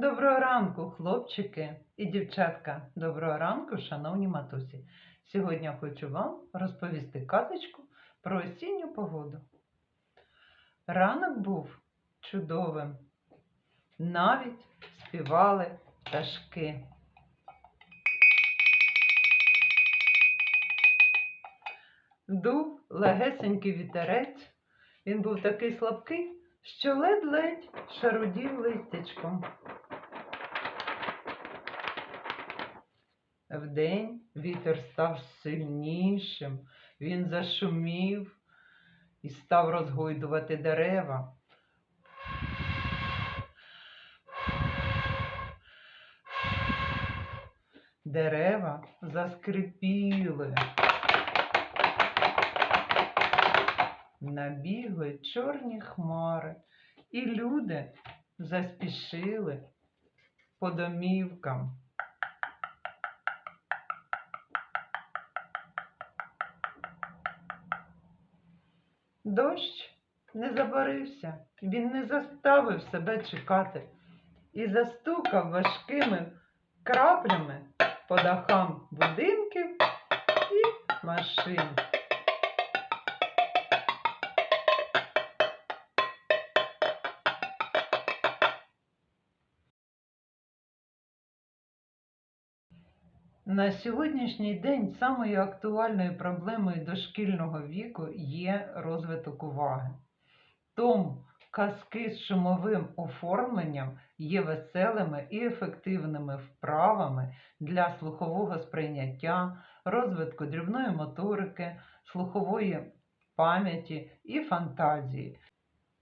Доброго ранку, хлопчики і дівчатка. Доброго ранку, шановні матусі. Сьогодні я хочу вам розповісти казочку про осінню погоду. Ранок був чудовим. Навіть співали пташки. Дув легесенький вітерець. Він був такий слабкий, що ледь-ледь шарудів листячком. Вдень вітер став сильнішим, він зашумів і став розгойдувати дерева. Дерева заскрипіли. Набігли чорні хмари, і люди заспішили по домівкам. Дощ не забарився, він не заставив себе чекати і застукав важкими краплями по дахам будинків і машин. На сьогоднішній день самою актуальною проблемою дошкільного віку є розвиток уваги. Тому казки з шумовим оформленням є веселими і ефективними вправами для слухового сприйняття, розвитку дрібної моторики, слухової пам'яті і фантазії.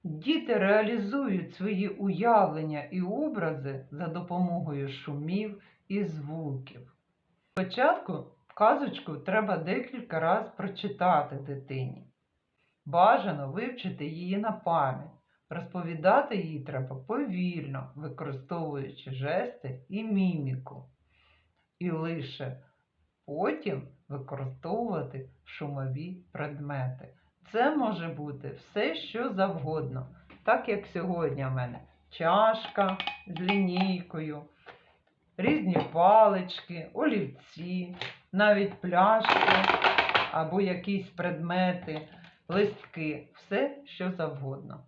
Діти реалізують свої уявлення і образи за допомогою шумів і звуків. Спочатку казочку треба декілька разів прочитати дитині. Бажано вивчити її на пам'ять. Розповідати її треба повільно, використовуючи жести і міміку. І лише потім використовувати шумові предмети. Це може бути все, що завгодно, так як сьогодні в мене чашка з лінійкою різні палички, олівці, навіть пляшки або якісь предмети, листки, все що завгодно.